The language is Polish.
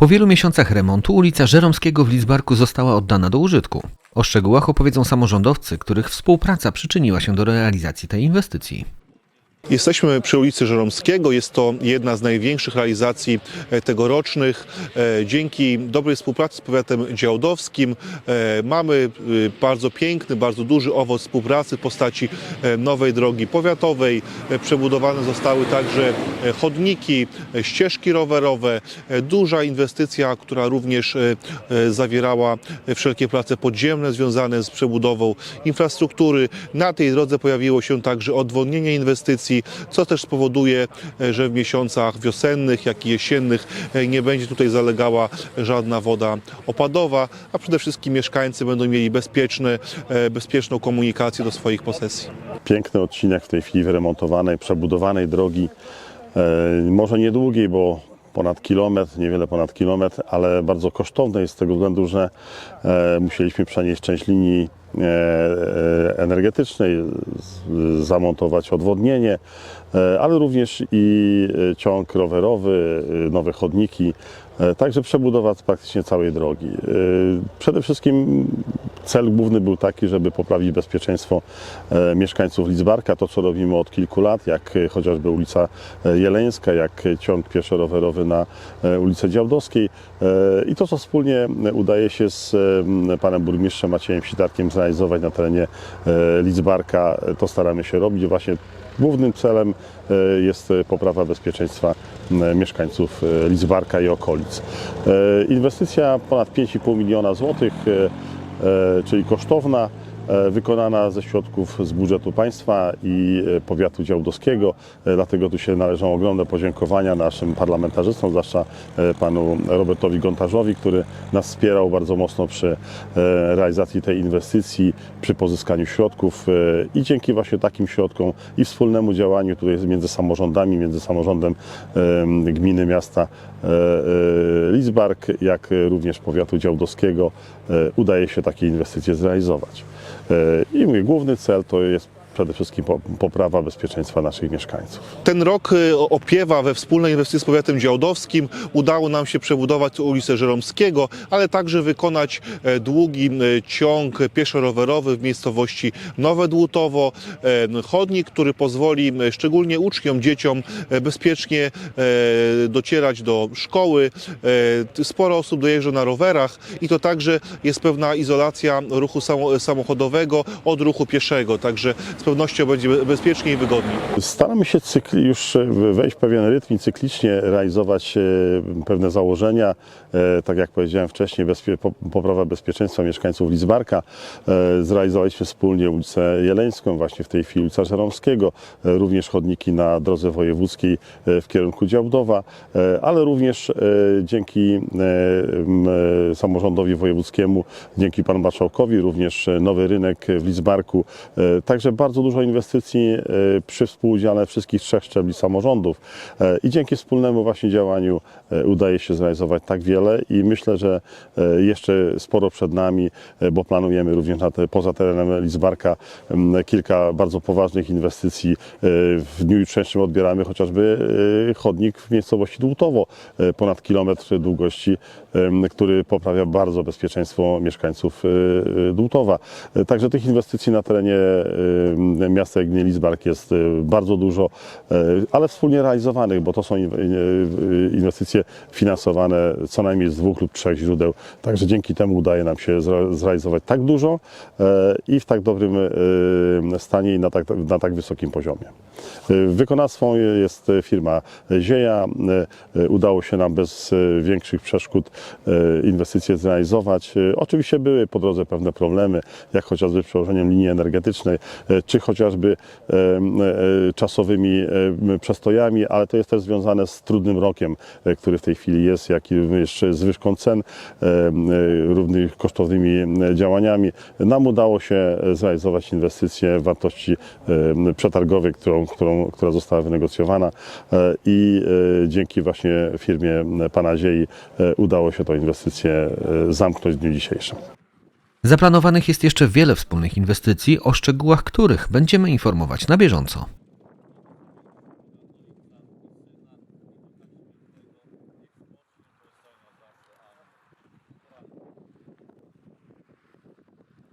Po wielu miesiącach remontu ulica Żeromskiego w Lidzbarku została oddana do użytku. O szczegółach opowiedzą samorządowcy, których współpraca przyczyniła się do realizacji tej inwestycji. Jesteśmy przy ulicy Żeromskiego. Jest to jedna z największych realizacji e, tegorocznych. E, Dzięki dobrej współpracy z powiatem działdowskim e, mamy bardzo piękny, bardzo duży owoc współpracy w postaci nowej drogi powiatowej. Przebudowane zostały także chodniki, ścieżki rowerowe. Duża inwestycja, która również zawierała wszelkie prace podziemne związane z przebudową infrastruktury. Na tej drodze pojawiło się także odwodnienie inwestycji, co też spowoduje, e, że w miesiącach wiosennych, jak i jesiennych e, nie będzie tutaj zalegała żadna woda opadowa, a przede wszystkim mieszkańcy będą mieli bezpieczne, e, bezpieczną komunikację do swoich posesji. piękny odcinek w tej chwili wyremontowanej, przebudowanej drogi. Może niedługiej, bo ponad kilometr, niewiele ponad kilometr, ale bardzo kosztownej z tego względu, że musieliśmy przenieść część linii energetycznej, z, zamontować odwodnienie, e, ale również i e, ciąg rowerowy, e, nowe chodniki, e, także przebudowa praktycznie całej drogi. E, Przede wszystkim cel główny był taki, żeby poprawić bezpieczeństwo e, mieszkańców Lidzbarka. To, co robimy od kilku lat, jak e, chociażby ulica e, Jeleńska, jak e, ciąg pieszo-rowerowy na e, ulicy Działdowskiej e, i to, co wspólnie e, udaje się z e, panem burmistrzem Maciejem Sitarkiem zrealizować na terenie e, Lidzbarka, to staramy się robić. Właśnie głównym celem e, jest poprawa bezpieczeństwa mieszkańców e, Lidzbarka i okolic. Inwestycja ponad 5,5 miliona złotych, czyli kosztowna, wykonana ze środków z budżetu państwa i e, powiatu działdowskiego. E, Dlatego tu się należą ogromne podziękowania naszym parlamentarzystom, zwłaszcza e, panu Robertowi Gontarzowi, który nas wspierał bardzo mocno przy e, realizacji tej inwestycji, przy pozyskaniu środków e, i dzięki właśnie takim środkom i wspólnemu działaniu tutaj między samorządami, między samorządem e, gminy, miasta e, e, Lidzbark, jak również powiatu działdowskiego e, udaje się takie inwestycje zrealizować. E, I mój główny cel to jest przede wszystkim po- poprawa bezpieczeństwa naszych mieszkańców. Ten rok y, opiewa we wspólnej inwestycji z powiatem działdowskim. Udało nam się przebudować ulicę Żeromskiego, ale także wykonać e, długi e, ciąg pieszo-rowerowy w miejscowości Nowe Dłutowo. E, Chodnik, który pozwoli szczególnie uczniom, dzieciom e, bezpiecznie docierać do szkoły. Sporo osób dojeżdża na rowerach i to także jest pewna izolacja ruchu samo- samochodowego od ruchu pieszego. Także z pewnością będzie be- bezpiecznie i wygodniej. Staramy się cykli już e, wejść w pewien rytm i cyklicznie realizować e, pewne założenia. E, Tak jak powiedziałem wcześniej, bezpie, po- poprawa bezpieczeństwa mieszkańców Lidzbarka. E, Zrealizowaliśmy wspólnie ulicę Jeleńską, właśnie w tej chwili ulica Żeromskiego, również chodniki na drodze wojewódzkiej w kierunku Działdowa, ale również dzięki samorządowi wojewódzkiemu, dzięki panu marszałkowi, również nowy rynek w Lidzbarku. E, Także bardzo dużo inwestycji e, przy współudziale wszystkich trzech szczebli samorządów E, i dzięki wspólnemu właśnie działaniu e, udaje się zrealizować tak wiele i myślę, że jeszcze sporo przed nami, bo planujemy również te, poza terenem Lidzbarka m, kilka bardzo poważnych inwestycji. W dniu jutrzejszym odbieramy chociażby chodnik w miejscowości Dłutowo, ponad kilometr długości, który poprawia bardzo bezpieczeństwo mieszkańców Dłutowa. Także tych inwestycji na terenie miasta Gminy Lidzbark jest e, bardzo dużo, e, ale wspólnie realizowanych, bo to są e, inwestycje finansowane co najmniej z dwóch lub trzech źródeł. Także dzięki temu udaje nam się zre- zrealizować tak dużo i w tak dobrym stanie i na tak, na tak wysokim poziomie. Wykonawcą jest firma Zieja. Udało się nam bez większych przeszkód inwestycje zrealizować. Oczywiście były po drodze pewne problemy, jak chociażby z przełożeniem linii energetycznej, czy chociażby e, czasowymi przestojami, ale to jest też związane z trudnym rokiem, e, który w tej chwili jest, jak i jeszcze zwyżką cen, e, równych kosztownymi działaniami. Nam udało się zrealizować inwestycje w wartości przetargowej, którą, którą, która została wynegocjowana i dzięki właśnie firmie pana Ziei udało się tę inwestycję zamknąć w dniu dzisiejszym. Zaplanowanych jest jeszcze wiele wspólnych inwestycji, o szczegółach których będziemy informować na bieżąco.